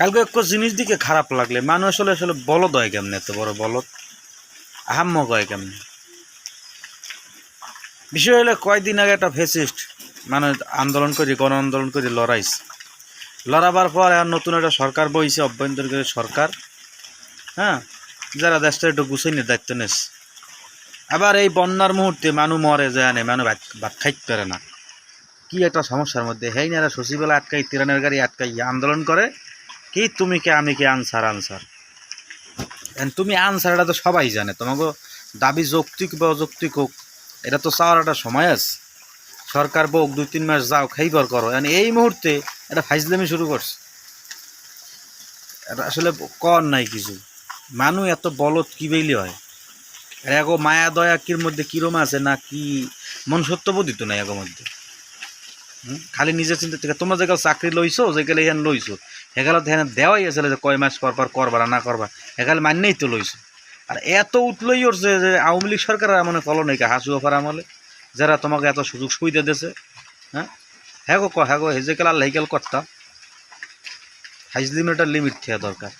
কালকে একটু জিনিস দিকে খারাপ লাগলে, মানুষ আসলে আসলে বলদ হয় কেমনে এত বড় বলদ? আহাম্মক হয় কেমনে? বিষয় হলে কয়দিন আগে একটা ফেসিস্ট মানে আন্দোলন করি, গণ আন্দোলন করি লড়াইছে। লড়াবার পর আর নতুন একটা সরকার বইছে, অভ্যন্তরীণ সরকার হ্যাঁ? যারা দেশটা একটু গুছাইনি দায়িত্ব নেস আবার এই বন্যার মুহূর্তে মানুষ মরে যায় না ভাত ভাত খাইতে পারে না। কি একটা সমস্যার মধ্যে হেই না সচিবালয় আটকাই তিরানের গাড়ি আটকাই আন্দোলন করে কি তুমি কে, আমি কে, আনসার আনসার? তুমি আনসার, এটা তো সবাই জানে। তোমাকে দাবি যৌক্তিক বা অযৌক্তিক হোক, এটা তো চাওয়ার একটা সময় আছে। সরকার বোক দুই তিন মাস যাও, খাইবার করো। And এই মুহূর্তে এটা ফাইজলামি শুরু করছে। এটা আসলে কর নাই কিছু। মানুষ এত বলদ কি বেইলি হয়? আর এগো মায়া, দয়া, কির মধ্যে কিরম আছে না কি? মনুষ্যত্ববোধই তো নাই এগো মধ্যে। খালি নিজের চিন্তা থেকে, তোমরা যেগুলো চাকরি লইছো যেগুলো এখানে লইছো সেগুলো ধ্যান দেওয়াই আছে যে কয় মাস পর পর করবা না করবা এখানে মান্যই তো লইছে। আর এত উতলই উঠছে যে আওয়ামী লীগ সরকার মানে কল নেই হাসু অফার আমলে। যারা তোমাকে এত সুযোগ সুবিধা দিয়েছে হ্যাঁ? হ্যাঁ গো হ্যাঁ গো হেজেকাল আল্লাহ হেকেল হাইজ একটা লিমিট থাকা দরকার।